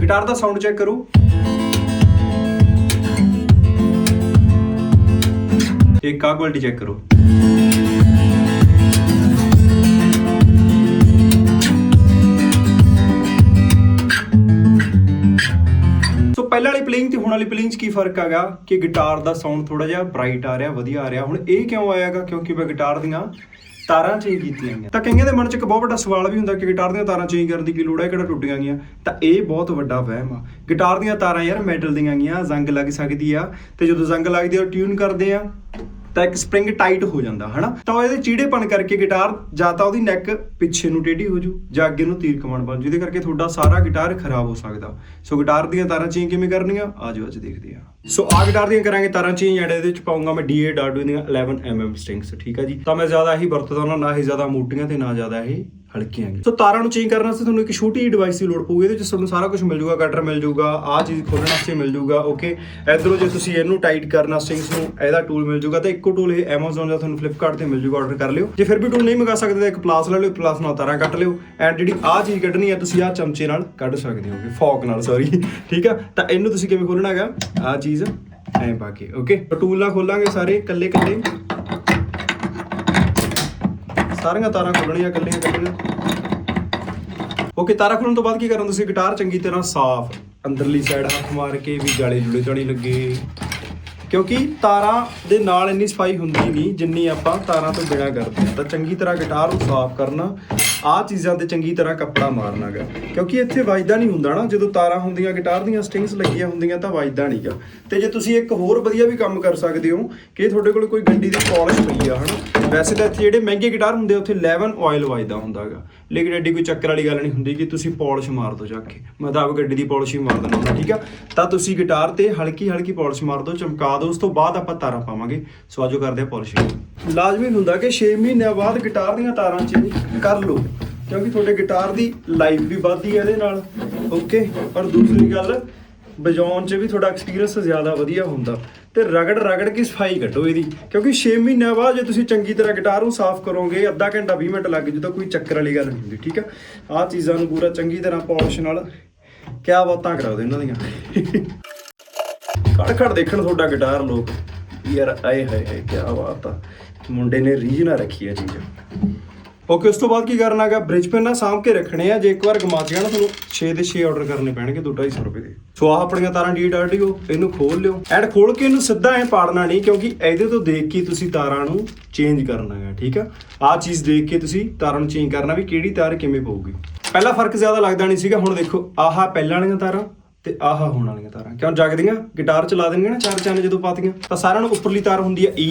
Guitar ਦਾ sound check ਕਰੋ। ਇੱਕ ਆ ਕੁਆਲਿਟੀ ਚੈੱਕ ਕਰੋ। ਪਹਿਲਾਂ ਵਾਲੀ ਪਲੇਇੰਗ ਤੇ ਹੁਣ ਵਾਲੀ ਪਲੇਇੰਗ 'ਚ ਕੀ ਫ਼ਰਕ ਹੈਗਾ ਕਿ ਗਿਟਾਰ ਦਾ ਸਾਊਂਡ ਥੋੜਾ ਜਿਹਾ ਬ੍ਰਾਈਟ ਆ ਰਿਹਾ, ਵਧੀਆ ਆ ਰਿਹਾ। ਹੁਣ ਇਹ ਕਿਉਂ ਆਇਆਗਾ? ਕਿਉਂਕਿ ਮੈਂ ਗਿਟਾਰ ਦੀਆਂ ਤਾਰਾਂ ਚੇਂਜ ਕੀਤੀਆਂ ਗਈਆਂ। ਤਾਂ ਕਈਆਂ ਦੇ ਮਨ 'ਚ ਇੱਕ ਬਹੁਤ ਵੱਡਾ ਸਵਾਲ ਵੀ ਹੁੰਦਾ ਕਿ ਗਿਟਾਰ ਦੀਆਂ ਤਾਰਾਂ ਚੇਂਜ ਕਰਨ ਦੀ ਕੀ ਲੋੜ ਹੈ, ਕਿਹੜਾ ਟੁੱਟੀਆਂ ਗਈਆਂ ਤਾਂ ਇਹ ਬਹੁਤ ਵੱਡਾ ਵਹਿਮ ਆ। ਗਿਟਾਰ ਦੀਆਂ ਤਾਰਾਂ ਯਾਰ ਮੈਟਲ ਦੀਆਂ ਗਈਆਂ, ਜ਼ੰਗ ਲੱਗ ਸਕਦੀ ਆ ਤੇ ਜਦੋਂ ਜ਼ੰਗ ਲੱਗਦੀ ਆ ਟਿਊਨ ਕਰਦੇ ਆ। ਤਾਂ ਇੱਕ ਸਪ੍ਰਿੰਗ ਟਾਈਟ ਹੋ ਜਾਂਦਾ, ਹਨਾ? ਤਾਂ ਉਹ ਇਹਦੇ ਚੀੜੇਪਣ ਕਰਕੇ ਗਿਟਾਰ ਜਾਂ ਤਾਂ ਉਹਦੀ ਨੈਕ ਪਿੱਛੇ ਨੂੰ ਟੇਢੀ ਹੋ ਜੂ ਜਾਂ ਅੱਗੇ ਨੂੰ ਤੀਰ ਕਮਾਨ ਬਣ ਜਿਹਦੇ ਕਰਕੇ ਤੁਹਾਡਾ ਸਾਰਾ ਗਿਟਾਰ ਖਰਾਬ ਹੋ ਸਕਦਾ। ਸੋ ਗਿਟਾਰ ਦੀਆਂ ਤਾਰਾਂ ਚੇਂਜ ਕਿਵੇਂ ਕਰਨੀਆਂ? ਆਜੋ ਅੱਜ ਦੇਖਦੇ ਆ ਸੋ ਆ ਗਿਟਾਰ ਦੀਆਂ ਕਰਾਂਗੇ ਤਾਰਾਂ ਚੇਂਜ, ਐਂਡ ਇਹਦੇ ਵਿੱਚ ਪਾਉਂਗਾ ਮੈਂ DA ਡਾਰਡੂ ਦੀਆਂ 11 mm ਸਟ੍ਰਿੰਗਸ ਠੀਕ ਆ ਜੀ? ਤਾਂ ਮੈਂ ਜ਼ਿਆਦਾ ਹੀ ਵਰਤਦਾ ਉਹਨਾਂ ਨਾ ਹੀ ਜ਼ਿਆਦਾ ਮੋਟੀਆਂ ਤੇ ਨਾ ਜ਼ਿਆਦਾ ਇਹ ਹਲਕੀਆਂ ਗੀ ਸੋ ਤਾਰਾਂ ਨੂੰ ਚੇਂਜ ਕਰਨ ਵਾਸਤੇ ਤੁਹਾਨੂੰ ਇੱਕ ਛੋਟੀ ਜਿਹੀ ਡਿਵਾਈਸ ਦੀ ਲੋੜ ਪਊਗੀ, ਇਹਦੇ ਵਿੱਚ ਤੁਹਾਨੂੰ ਸਾਰਾ ਕੁਝ ਮਿਲ ਜਾਊਗਾ ਕਟਰ ਮਿਲ ਜਾਊਗਾ ਆਹ ਚੀਜ਼ ਖੋਲਣ ਵਾਸਤੇ ਮਿਲ ਜਾਊਗਾ ਓਕੇ ਇਧਰੋਂ ਜੇ ਤੁਸੀਂ ਇਹਨੂੰ ਟਾਈਟ ਕਰਨਾ ਸਟ੍ਰਿੰਗਸ ਨੂੰ ਇਹਦਾ ਟੂਲ ਮਿਲ ਜਾਊਗਾ ਤੇ ਇੱਕੋ ਟੂਲ ਇਹ Amazon ਜਾਂ ਤੁਹਾਨੂੰ Flipkart ਤੇ ਮਿਲ ਜਾਊਗਾ ਆਰਡਰ ਕਰ ਲਿਓ। ਜੇ ਫਿਰ ਵੀ ਟੂਲ ਨਹੀਂ ਮੰਗਾ ਸਕਦੇ ਤਾਂ ਇੱਕ ਪਲਾਸ ਲੈ ਲਿਓ ਪਲਾਸ ਨਾਲ ਤਾਰਾਂ ਕੱਟ ਲਿਓ। ਐਂਡ ਜਿਹੜੀ ਆਹ ਚੀਜ਼ ਕੱਢਣੀ ਹੈ ਤੁਸੀਂ ਆਹ ਚਮਚੇ ਨਾਲ ਕੱਢ ਸਕਦੇ ਹੋਗੇ ਫੋਕ ਨਾਲ ਸੌਰੀ ਠੀਕ ਆ? ਤਾਂ ਇਹਨੂੰ ਤੁਸੀਂ ਕਿਵੇਂ ਖੋਲਣਾ ਹੈਗਾ? ਆਹ ਚੀਜ਼ ਐਂ ਪਾ ਕੇ ਓਕੇ ਟੂਲ ਨਾਲ ਖੋਲਾਂਗੇ ਸਾਰੇ ਇਕੱਲੇ ਇਕੱਲੇ ਸਾਰੀਆਂ ਤਾਰਾਂ ਖੋਲਣੀਆਂ, ਇਕੱਲੀਆਂ ਇਕੱਲੀਆਂ ਓਕੇ, ਤਾਰਾਂ ਖੋਲਣ ਤੋਂ ਬਾਅਦ ਕੀ ਕਰਨਾ ਤੁਸੀਂ? ਗਿਟਾਰ ਚੰਗੀ ਤਰ੍ਹਾਂ ਸਾਫ਼, ਅੰਦਰਲੀ ਸਾਈਡ ਹੱਥ ਮਾਰ ਕੇ ਵੀ ਗਾਲੇ ਜੁੜੇ ਚੜੀ ਲੱਗੇ। ਕਿਉਂਕਿ ਤਾਰਾਂ ਦੇ ਨਾਲ ਇੰਨੀ ਸਫ਼ਾਈ ਹੁੰਦੀ ਨਹੀਂ, ਜਿੰਨੀ ਆਪਾਂ ਤਾਰਾਂ ਤੋਂ ਬਿਨਾ ਕਰਦੇ ਹਾਂ। ਤਾਂ ਚੰਗੀ ਤਰ੍ਹਾਂ ਗਿਟਾਰ ਨੂੰ ਸਾਫ਼ ਕਰਨਾ, ਆਹ ਚੀਜ਼ਾਂ ਤੇ ਚੰਗੀ ਤਰ੍ਹਾਂ ਕੱਪੜਾ ਮਾਰਨਾਗਾ ਕਿਉਂਕਿ ਇੱਥੇ ਵੱਜਦਾ ਨਹੀਂ ਹੁੰਦਾ ਨਾ, ਜਦੋਂ ਤਾਰਾਂ ਹੁੰਦੀਆਂ ਗਿਟਾਰ ਦੀਆਂ ਸਟ੍ਰਿੰਗਸ ਲੱਗੀਆਂ ਹੁੰਦੀਆਂ ਤਾਂ ਵੱਜਦਾ ਨਹੀਂਗਾ ਤੇ ਜੇ ਤੁਸੀਂ ਇੱਕ ਹੋਰ ਵਧੀਆ ਵੀ ਕੰਮ ਕਰ ਸਕਦੇ ਹੋ, ਕਿ ਤੁਹਾਡੇ ਕੋਲ ਕੋਈ ਗੱਡੀ ਦੀ ਪਾਲਿਸ਼ ਪਈ ਆ, ਹਨਾ? ਵੈਸੇ ਤਾਂ ਇੱਥੇ ਜਿਹੜੇ ਮਹਿੰਗੇ ਗਿਟਾਰ ਹੁੰਦੇ ਆ, ਉੱਥੇ 11 ਆਇਲ ਵੱਜਦਾ ਹੁੰਦਾਗਾ। ਲੇਕਿਨ ਐਡੀ ਕੋਈ ਚੱਕਰ ਵਾਲੀ ਗੱਲ ਨਹੀਂ ਹੁੰਦੀ ਕਿ ਤੁਸੀਂ ਪਾਲਿਸ਼ ਮਾਰ ਦੋ ਜਾ ਕੇ। ਮੈਂ ਤਾਂ ਆਪ ਗੱਡੀ ਦੀ ਪਾਲਿਸ਼ ਹੀ ਮਾਰ ਦਿੰਦਾ ਹੁੰਦਾ, ਠੀਕ ਆ? ਤਾਂ ਤੁਸੀਂ ਗਿਟਾਰ ਤੇ ਹਲਕੀ ਹਲਕੀ ਪਾਲਿਸ਼ ਮਾਰ ਦਿਓ, ਚਮਕਾ ਦਿਓ, ਉਸ ਤੋਂ ਬਾਅਦ ਆਪਾਂ ਤਾਰਾਂ ਪਾਵਾਂਗੇ। ਸੋ ਆਜੋ ਕਰਦੇ ਆ ਪਾਲਿਸ਼ਿੰਗ ਲਾਜ਼ਮੀ ਹੁੰਦਾ ਕਿ 6 ਮਹੀਨਿਆਂ ਬਾਅਦ ਗਿਟਾਰ ਦੀਆਂ ਤਾਰਾਂ ਚੇਂਜ ਕਰ ਲਓ, ਕਿਉਂਕਿ ਤੁਹਾਡੇ ਗਿਟਾਰ ਦੀ ਲਾਈਫ ਵੀ ਵੱਧਦੀ ਹੈ ਇਹਦੇ ਨਾਲ। ਓਕੇ ਔਰ ਦੂਸਰੀ ਗੱਲ ਵਜਾਉਣ 'ਚ ਵੀ ਤੁਹਾਡਾ ਐਕਸਪੀਰੀਅੰਸ ਜ਼ਿਆਦਾ ਵਧੀਆ ਹੁੰਦਾ। ਤੇ ਰਗੜ ਰਗੜ ਕੇ ਸਫ਼ਾਈ ਕੱਢੋ ਇਹਦੀ। ਕਿਉਂਕਿ 6 ਮਹੀਨਿਆਂ ਬਾਅਦ ਜੇ ਤੁਸੀਂ ਚੰਗੀ ਤਰ੍ਹਾਂ ਗਿਟਾਰ ਨੂੰ ਸਾਫ਼ ਕਰੋਗੇ, ਅੱਧਾ ਘੰਟਾ 20 ਮਿੰਟ ਲੱਗ ਜੂ ਤਾਂ ਕੋਈ ਚੱਕਰ ਵਾਲੀ ਗੱਲ ਨਹੀਂ ਹੁੰਦੀ, ਠੀਕ ਆ? ਆਹ ਚੀਜ਼ਾਂ ਨੂੰ ਪੂਰਾ ਚੰਗੀ ਤਰ੍ਹਾਂ ਪਾਲਿਸ਼ ਨਾਲ ਕਿਆ ਬਾਤਾਂ ਕਰਾਓ ਦੇ ਇਹਨਾਂ ਦੀਆਂ। ਖੜ ਖੜ ਦੇਖਣ ਤੁਹਾਡਾ ਗਿਟਾਰ ਲੋਕ। ਯਾਰ ਆਏ ਹਾਏ ਹਾਏ, ਕਿਆ ਬਾਤ ਆ। ਮੁੰਡੇ ਨੇ ਰੀਝ ਨਾ ਰੱਖੀ ਆ ਚੀਜ਼। ਓਕੇ, ਉਸ ਤੋਂ ਬਾਅਦ ਕੀ ਕਰਨਾ ਹੈਗਾ? ਬ੍ਰਿਜ ਪੈਨ ਨਾਲ ਸਾਂਭ ਕੇ ਰੱਖਣੇ ਆ। ਜੇ ਇੱਕ ਵਾਰ ਗਮਾ ਗਿਆ ਨਾ, ਤੁਹਾਨੂੰ 6 ਦੇ 6 ਆਰਡਰ ਕਰਨੇ ਪੈਣਗੇ 2-250 ਰੁਪਏ ਦੇ। ਸੋ ਆਹ ਆਪਣੀਆਂ ਤਾਰਾਂ ਡੀ ਡਾਡੀਓ ਇਹਨੂੰ ਖੋਲ ਲਿਓ। ਐਂਡ ਖੋਲ ਕੇ ਇਹਨੂੰ ਸਿੱਧਾ ਐ ਪਾੜਨਾ ਨਹੀਂ, ਕਿਉਂਕਿ ਇਹਦੇ ਤੋਂ ਦੇਖ ਕੇ ਤੁਸੀਂ ਤਾਰਾਂ ਨੂੰ ਚੇਂਜ ਕਰਨਾ ਹੈ ਠੀਕ ਆ? ਆਹ ਚੀਜ਼ ਦੇਖ ਕੇ ਤੁਸੀਂ ਤਾਰਾਂ ਨੂੰ ਚੇਂਜ ਕਰਨਾ ਵੀ ਕਿਹੜੀ ਤਾਰ ਕਿਵੇਂ ਪਊਗੀ। ਪਹਿਲਾ ਫ਼ਰਕ ਜ਼ਿਆਦਾ ਲੱਗਦਾ ਨਹੀਂ ਸੀਗਾ, ਹੁਣ ਦੇਖੋ, ਆਹ ਪਹਿਲਾਂ ਵਾਲੀਆਂ ਤਾਰਾਂ ਤੇ ਆਹ ਹੋਣ ਵਾਲੀਆਂ ਤਾਰਾਂ। ਕਿਉਂ? ਜਗਦੀਆਂ ਗਿਟਾਰ ਚਲਾ ਦੇਣਗੇ ਨਾ, ਚਾਰ ਚੰਨ ਜਦੋਂ ਪਾਤੀਆਂ, ਤਾਂ ਸਾਰਿਆਂ ਨੂੰ ਉੱਪਰਲੀ ਤਾਰ ਹੁੰਦੀ ਹੈ E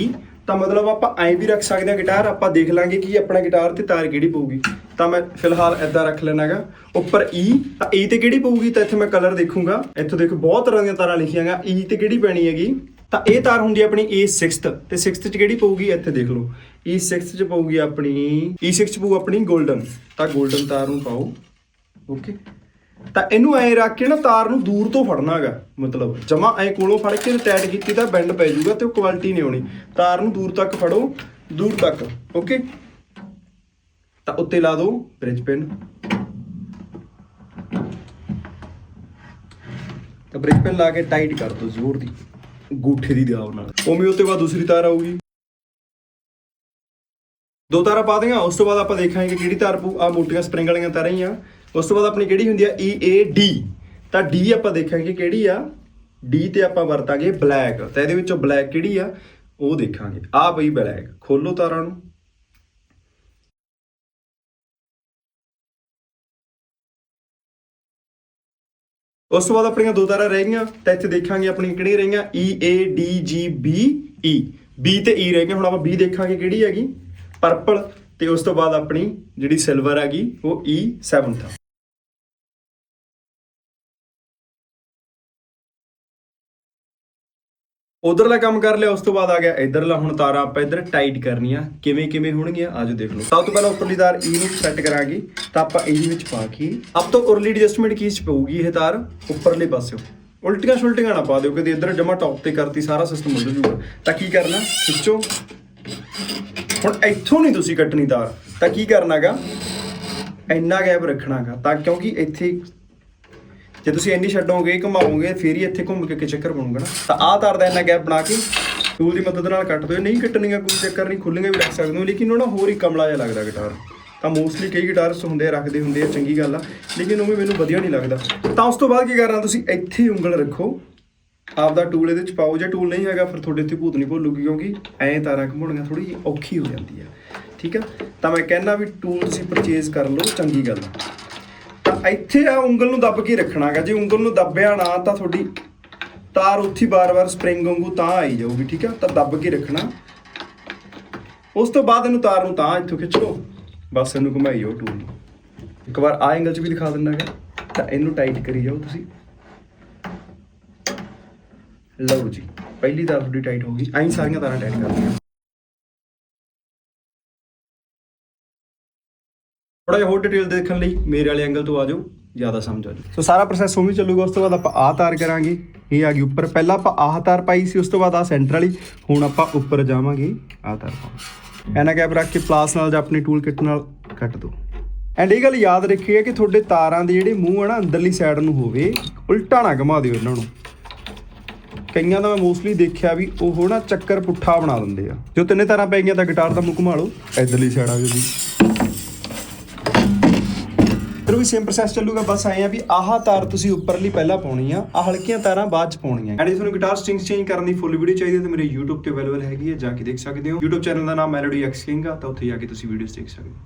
ਤਾਂ ਮਤਲਬ ਆਪਾਂ ਐਂ ਵੀ ਰੱਖ ਸਕਦੇ ਹਾਂ ਗਿਟਾਰ ਆਪਾਂ ਦੇਖ ਲਾਂਗੇ ਕਿ ਆਪਣਾ ਗਿਟਾਰ ਤੇ ਤਾਰ ਕਿਹੜੀ ਪਊਗੀ। ਤਾਂ ਮੈਂ ਫਿਲਹਾਲ ਐਦਾਂ ਰੱਖ ਲੈਣਾਗਾ। ਉੱਪਰ E ਤਾਂ E ਤੇ ਕਿਹੜੀ ਪਊਗੀ? ਤਾਂ ਇੱਥੇ ਮੈਂ ਕਲਰ ਦੇਖੂੰਗਾ। ਇੱਥੋਂ ਦੇਖੋ, ਬਹੁਤ ਤਰ੍ਹਾਂ ਦੀਆਂ ਤਾਰਾਂ ਲਿਖੀਆਂ ਗਾ E ਤੇ ਕਿਹੜੀ ਪੈਣੀ ਹੈਗੀ? ਤਾਂ ਇਹ ਤਾਰ ਹੁੰਦੀ ਹੈ ਆਪਣੀ E6th ਤੇ 6th ਚ ਕਿਹੜੀ ਪਊਗੀ? ਇੱਥੇ ਦੇਖ ਲਓ। E6th ਚ ਪਊਗੀ ਆਪਣੀ E6 ਚ ਪਊ ਆਪਣੀ 골ਡਨ ਤਾਂ 골ਡਨ ਤਾਰ ਨੂੰ ਪਾਓ। ਓਕੇ ਤਾਂ ਇਹਨੂੰ ਐ ਰੱਖ ਕੇ ਨਾ ਤਾਰ ਨੂੰ ਦੂਰ ਤੋਂ ਫੜਨਾ ਹੈਗਾ, ਮਤਲਬ ਜਮਾ ਐ ਕੋਲੋਂ ਫੜ ਕੇ ਟੈਟ ਕੀਤੀ ਤਾਂ ਬੈਂਡ ਪੈ ਜਾਊਗਾ ਤੇ ਉਹ ਕੁਆਲਿਟੀ ਨਹੀਂ ਆਉਣੀ। ਤਾਰ ਨੂੰ ਦੂਰ ਤੱਕ ਫੜੋ, ਦੂਰ ਤੱਕ, ਓਕੇ? ਤਾਂ ਉੱਤੇ ਲਾ ਦਿਓ ਬ੍ਰਿਜ ਪਿਨ ਤਾਂ ਬ੍ਰਿਜ ਪਿਨ ਲਾ ਕੇ ਟਾਈਟ ਕਰ ਦਿਓ ਜ਼ੋਰ ਦੀ ਗੂਠੇ ਦੀ ਦਿਆਵ ਨਾਲ। ਉਵੇਂ ਉੱਤੇ ਬਾਅਦ ਦੂਸਰੀ ਤਾਰ ਆਊਗੀ। ਦੋ ਤਾਰਾਂ ਪਾ ਦਿਆਂ ਉਸ ਤੋਂ ਬਾਅਦ ਆਪਾਂ ਦੇਖਾਂਗੇ ਕਿਹੜੀ ਤਾਰ ਪੂ ਆ ਮੋਟੀਆਂ ਸਪ੍ਰਿੰਗ ਵਾਲੀਆਂ ਤਾਰਾਂ ਹੀ ਆ। ਉਸ ਤੋਂ ਬਾਅਦ ਆਪਣੀ ਕਿਹੜੀ ਹੁੰਦੀ ਆ? E A, D ਤਾਂ D ਆਪਾਂ ਦੇਖਾਂਗੇ ਕਿਹੜੀ ਆ? D ਤੇ ਆਪਾਂ ਵਰਤਾਂਗੇ ਬਲੈਕ। ਤਾਂ ਇਹਦੇ ਵਿੱਚੋਂ ਬਲੈਕ ਕਿਹੜੀ ਆ? ਉਹ ਦੇਖਾਂਗੇ। ਆ ਪਈ ਬਲੈਕ। ਖੋਲੋ ਤਾਰਾਂ ਨੂੰ। ਉਸ ਤੋਂ ਬਾਅਦ ਆਪਣੀਆਂ ਦੋ ਤਾਰਾਂ ਰਹਿ ਗਈਆਂ। ਤਾਂ ਇੱਥੇ ਦੇਖਾਂਗੇ ਆਪਣੀਆਂ ਕਿਹੜੀਆਂ ਰਹੀਆਂ? E A, D, G, B E B ਤੇ E ਰਹਿ ਗਈਆਂ। ਹੁਣ ਆਪਾਂ B ਦੇਖਾਂਗੇ ਕਿਹੜੀ ਹੈਗੀ? ਪਰਪਲ ਤੇ ਉਸ ਤੋਂ ਬਾਅਦ ਆਪਣੀ ਜਿਹੜੀ ਸਿਲਵਰ ਹੈਗੀ, ਉਹ E7 ਆ। ਉਧਰਲਾ ਕੰਮ ਕਰ ਲਿਆ, ਉਸ ਤੋਂ ਬਾਅਦ ਆ ਗਿਆ ਇਧਰਲਾ, ਹੁਣ ਤਾਰਾਂ ਆਪਾਂ ਇਧਰ ਟਾਈਟ ਕਰਨੀਆਂ, ਕਿਵੇਂ ਕਿਵੇਂ ਹੋਣਗੀਆਂ, ਆਜੋ ਦੇਖ ਲਓ। ਸਭ ਤੋਂ ਪਹਿਲਾਂ ਉੱਪਰਲੀ ਤਾਰ E ਨੂੰ ਸੈੱਟ ਕਰਾਂਗੇ, ਤਾਂ ਆਪਾਂ ਇਹਦੇ ਵਿੱਚ ਪਾ ਕੇ ਅਬ ਤੋਂ ਉਰਲੀ ਐਡਜਸਟਮੈਂਟ ਕੀ ਚ ਪਊਗੀ ਇਹ ਤਾਰ? ਉੱਪਰਲੇ ਪਾਸਿਓਂ। ਉਲਟੀਆਂ ਸ਼ੁਲਟੀਆਂ ਨਾ ਪਾ ਦਿਓ ਕਿਤੇ ਇੱਧਰ ਜਮਾ ਟੌਪ ਤੇ ਕਰਤੀ, ਸਾਰਾ ਸਿਸਟਮ ਉੱਡ ਜੂਗਾ। ਤਾਂ ਕੀ ਕਰਨਾ? ਖਿੱਚੋ। ਹੁਣ ਇੱਥੋਂ ਨਹੀਂ ਤੁਸੀਂ ਕੱਟਣੀ ਤਾਰ। ਤਾਂ ਕੀ ਕਰਨਾਗਾ? ਇੰਨਾ ਗੈਪ ਰੱਖਣਾਗਾ, ਤਾਂ ਕਿਉਂਕਿ ਇੱਥੇ ਜੇ ਤੁਸੀਂ ਇੰਨੀ ਛੱਡੋਗੇ, ਘੁਮਾਓਗੇ, ਫੇਰ ਹੀ ਇੱਥੇ ਘੁੰਮ ਕੇ ਕਿ ਚੱਕਰ ਬਣੂਗਾ ਨਾ? ਤਾਂ ਆਹ ਤਾਰ ਦਾ ਇੰਨਾ ਗੈਪ ਬਣਾ ਕੇ ਟੂਲ ਦੀ ਮਦਦ ਨਾਲ ਕੱਟ ਦਿਓ। ਨਹੀਂ ਕੱਟਣੀਆਂ ਕੋਈ ਚੱਕਰ ਨਹੀਂ ਖੁੱਲੀਆਂ ਵੀ ਰੱਖ ਸਕਦੇ ਹੋ, ਲੇਕਿਨ ਉਹ ਨਾ ਹੋਰ ਹੀ ਕਮਲਾ ਜਿਹਾ ਲੱਗਦਾ ਗਿਟਾਰ ਤਾਂ ਮੋਸਟਲੀ ਕਈ ਗਿਟਾਰਸ ਹੁੰਦੇ ਆ, ਰੱਖਦੇ ਹੁੰਦੇ ਆ, ਚੰਗੀ ਗੱਲ ਆ, ਲੇਕਿਨ ਉਹ ਵੀ ਮੈਨੂੰ ਵਧੀਆ ਨਹੀਂ ਲੱਗਦਾ। ਤਾਂ ਉਸ ਤੋਂ ਬਾਅਦ ਕੀ ਕਰਨਾ ਤੁਸੀਂ? ਇੱਥੇ ਹੀ ਉਂਗਲ ਰੱਖੋ। ਆਪਦਾ ਟੂਲ ਇਹਦੇ ਚ ਪਾਓ। ਜੇ ਟੂਲ ਨਹੀਂ ਹੈਗਾ, ਫਿਰ ਤੁਹਾਡੇ ਉੱਤੇ ਭੂਤ ਨਹੀਂ ਭੁੱਲੂਗੀ, ਕਿਉਂਕਿ ਐਂ ਤਾਰਾਂ ਘੁਮਾਉਣੀਆਂ ਥੋੜੀ ਜਿਹੀ ਔਖੀ ਹੋ ਜਾਂਦੀ ਆ। ਠੀਕ ਆ? ਤਾਂ ਮੈਂ ਕਹਿੰਦਾ ਵੀ ਟੂਲ ਸੀ ਪਰਚੇਜ਼ ਕਰ ਲਓ, ਚੰਗੀ ਗੱਲ ਆ। ਇੱਥੇ ਆ ਉਂਗਲ ਨੂੰ ਦੱਬ ਕੇ ਰੱਖਣਾਗਾ। ਜੇ ਉਂਗਲ ਨੂੰ ਦੱਬਿਆ ਨਾ, ਤਾਂ ਤੁਹਾਡੀ ਤਾਰ ਉੱਥੇ ਬਾਰ-ਬਾਰ ਸਪ੍ਰਿੰਗ ਵਾਂਗੂ ਤਾਂ ਆਈ ਜਾਊਗੀ, ਠੀਕ ਆ? ਤਾਂ ਦੱਬ ਕੇ ਰੱਖਣਾ। ਉਸ ਤੋਂ ਬਾਅਦ ਇਹਨੂੰ ਤਾਰ ਨੂੰ ਤਾਂ ਇੱਥੋਂ ਖਿੱਚ। ਲਓ ਬਸ ਇਹਨੂੰ ਘੁਮਾਈ ਜਾਓ ਟੂਲ ਨੂੰ। ਇੱਕ ਵਾਰ ਆ ਐਂਗਲ 'ਚ ਵੀ ਦਿਖਾ ਦਿੰਦਾ ਹੈਗਾ ਤਾਂ ਇਹਨੂੰ ਟਾਈਟ ਕਰੀ ਜਾਓ ਤੁਸੀਂ। ਲਓ ਜੀ, ਪਹਿਲੀ ਤਾਰ ਤੁਹਾਡੀ ਟਾਈਟ ਹੋ ਗਈ। ਐਂ ਸਾਰੀਆਂ ਤਾਰਾਂ ਟਾਈਟ ਕਰ ਥੋੜਾ ਜਿਹਾ ਹੋਰ ਡਿਟੇਲ ਦੇਖਣ ਲਈ ਮੇਰੇ ਵਾਲੇ ਐਂਗਲ ਤੋਂ ਆ ਜਾਓ, ਜ਼ਿਆਦਾ ਸਮਝ ਆ ਜਾਊ। ਸੋ ਸਾਰਾ ਪ੍ਰੋਸੈਸ ਉਵੇਂ ਹੀ ਚੱਲੂਗਾ, ਉਸ ਤੋਂ ਬਾਅਦ ਆਪਾਂ ਆਹ ਤਾਰ ਕਰਾਂਗੇ, ਇਹ ਆ ਗਈ ਉੱਪਰ। ਪਹਿਲਾਂ ਆਪਾਂ ਆਹ ਤਾਰ ਪਾਈ ਸੀ, ਉਸ ਤੋਂ ਬਾਅਦ ਆਹ ਸੈਂਟਰ ਵਾਲੀ, ਹੁਣ ਆਪਾਂ ਉੱਪਰ ਜਾਵਾਂਗੇ, ਆਹ ਤਾਰ ਪਾਵਾਂਗੇ ਐਨਾ ਗੈਪ ਰੱਖ ਕੇ ਪਲਾਸ ਨਾਲ ਜਾਂ ਆਪਣੀ ਟੂਲ ਕਿੱਟ ਨਾਲ ਕੱਟ ਦਿਓ ਐਂਡ ਇਹ ਗੱਲ ਯਾਦ ਰੱਖੀਏ ਕਿ ਤੁਹਾਡੇ ਤਾਰਾਂ ਦੇ ਜਿਹੜੇ ਮੂੰਹ ਆ ਨਾ, ਅੰਦਰਲੀ ਸਾਈਡ ਨੂੰ ਹੋਵੇ, ਉਲਟਾ ਨਾ ਘੁਮਾ ਦਿਓ ਇਹਨਾਂ ਨੂੰ। ਕਈਆਂ ਦਾ ਮੈਂ ਮੋਸਟਲੀ ਦੇਖਿਆ ਵੀ ਉਹ ਨਾ ਚੱਕਰ ਪੁੱਠਾ ਬਣਾ ਦਿੰਦੇ ਆ। ਜੋ ਤਿੰਨੇ ਤਾਰਾਂ ਪੈ ਗਈਆਂ ਤਾਂ ਗਿਟਾਰ ਦਾ ਮੂੰਹ ਘੁਮਾ ਲਓ, ਇਧਰਲੀ ਸਾਈਡ ਆ ਜਾਓ ਜੀ ਫਿਰ ਵੀ ਸੇਮ ਪ੍ਰੋਸੈਸ ਚੱਲੂਗਾ, ਬਸ ਆਏ ਆ ਵੀ ਆਹ ਤਾਰ ਤੁਸੀਂ ਉੱਪਰਲੀ ਪਹਿਲਾਂ ਪਾਉਣੀ ਆ ਆ ਹਲਕੀਆਂ ਤਾਰਾਂ ਬਾਅਦ ਚ ਪਾਉਣੀਆਂ ਐਂਡ ਜੇ ਤੁਹਾਨੂੰ ਗਿਟਾਰ ਸਟ੍ਰਿੰਗਸ ਚੇਂਜ ਕਰਨ ਦੀ ਫੁੱਲ ਵੀਡੀਓ ਚਾਹੀਦੀ ਹੈ ਤਾਂ ਮੇਰੇ YouTube ਤੇ ਅਵੇਲੇਬਲ ਹੈਗੀ ਹੈ, ਜਾ ਕੇ ਦੇਖ ਸਕਦੇ ਹੋ। YouTube ਚੈਨਲ ਦਾ ਨਾਮ ਮੈਲੋਡੀ ਐਕਸ ਕਿੰਗ ਆ, ਤਾਂ ਉੱਥੇ ਜਾ ਕੇ ਤੁਸੀਂ ਵੀਡੀਓਜ਼ ਦੇਖ ਸਕਦੇ ਹੋ।